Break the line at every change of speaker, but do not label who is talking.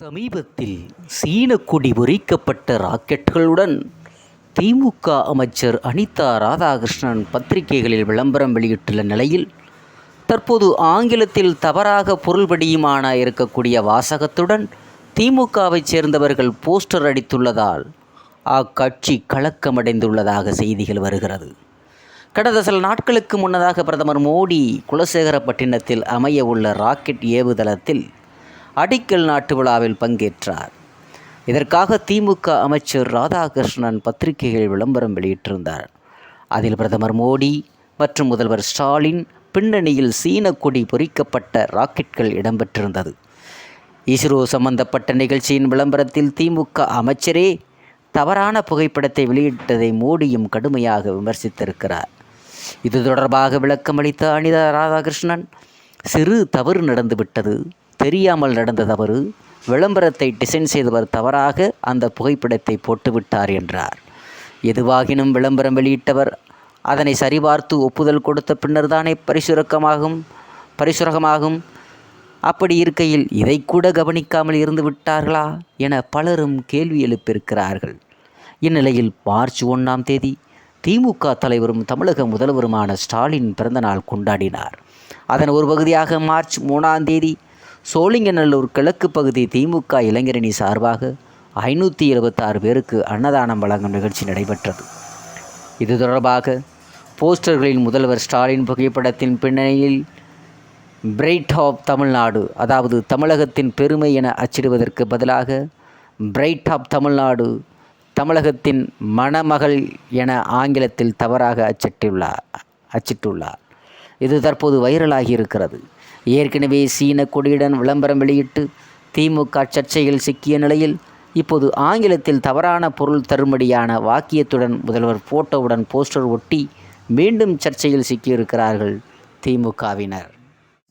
சமீபத்தில் சீன கொடி பொறிக்கப்பட்ட ராக்கெட்டுகளுடன் திமுக அமைச்சர் அனிதா ராதாகிருஷ்ணன் பத்திரிகைகளில் விளம்பரம் வெளியிட்டுள்ள நிலையில் தற்போது ஆங்கிலத்தில் தவறாக பொருள்படியுமான இருக்கக்கூடிய வாசகத்துடன் திமுகவைச் சேர்ந்தவர்கள் போஸ்டர் அடித்துள்ளதால் அக்கட்சி கலக்கமடைந்துள்ளதாக செய்திகள் வருகிறது. கடந்த சில நாட்களுக்கு முன்னதாக பிரதமர் மோடி குலசேகரப்பட்டினத்தில் அமைய உள்ள ராக்கெட் ஏவுதளத்தில் அடிக்கல் நாட்டு விழாவில் பங்கேற்றார். இதற்காக திமுக அமைச்சர் ராதாகிருஷ்ணன் பத்திரிகைகள் விளம்பரம் வெளியிட்டிருந்தார். அதில் பிரதமர் மோடி மற்றும் முதல்வர் ஸ்டாலின் பின்னணியில் சீன கொடி பொறிக்கப்பட்ட ராக்கெட்கள் இடம்பெற்றிருந்தது. இஸ்ரோ சம்பந்தப்பட்ட நிகழ்ச்சியின் விளம்பரத்தில் திமுக அமைச்சரே தவறான புகைப்படத்தை வெளியிட்டதை மோடியும் கடுமையாக விமர்சித்திருக்கிறார். இது தொடர்பாக விளக்கமளித்த அனிதா ராதாகிருஷ்ணன் சிறு தவறு நடந்துவிட்டது. தெரியாமல் நடந்த தவறு விளம்பரத்தை டிசைன் செய்தவர் தவறாக அந்த புகைப்படத்தை போட்டுவிட்டார் என்றார். எதுவாகினும் விளம்பரம் வெளியிட்டவர் அதனை சரிபார்த்து ஒப்புதல் கொடுத்த பின்னர் தானே பரிசுரக்கமாகும் பரிசுரகமாகும். அப்படி இருக்கையில் இதை கூட கவனிக்காமல் இருந்து விட்டார்களா என பலரும் கேள்வி எழுப்பியிருக்கிறார்கள். இந்நிலையில் மார்ச் ஒன்றாம் தேதி திமுக தலைவரும் தமிழக முதல்வருமான ஸ்டாலின் பிறந்தநாள் கொண்டாடினார். அதன் ஒரு பகுதியாக மார்ச் மூணாம் தேதி சோழிங்கநல்லூர் கிழக்கு பகுதி திமுக இளைஞரணி சார்பாக ஐநூற்றி எழுபத்தாறு பேருக்கு அன்னதானம் வழங்கும் நிகழ்ச்சி நடைபெற்றது. இது தொடர்பாக போஸ்டர்களில் முதல்வர் ஸ்டாலின் புகைப்படத்தின் பின்னணியில் பிரைட் ஆப் தமிழ்நாடு அதாவது தமிழகத்தின் பெருமை என அச்சிடுவதற்கு பதிலாக பிரைட் ஆப் தமிழ்நாடு தமிழகத்தின் மணமகள் என ஆங்கிலத்தில் தவறாக அச்சிட்டுள்ளார் அச்சிட்டுள்ளார். இது தற்போது வைரலாகி இருக்கிறது. ஏற்கனவே சீன கொடியுடன் விளம்பரம் வெளியிட்டு திமுக சர்ச்சையில் சிக்கிய நிலையில் இப்போது ஆங்கிலத்தில் தவறான பொருள் தரும்படியான வாக்கியத்துடன் முதல்வர் போட்டோவுடன் போஸ்டர் ஒட்டி மீண்டும் சர்ச்சையில் சிக்கியிருக்கிறார்கள் திமுகவினர்.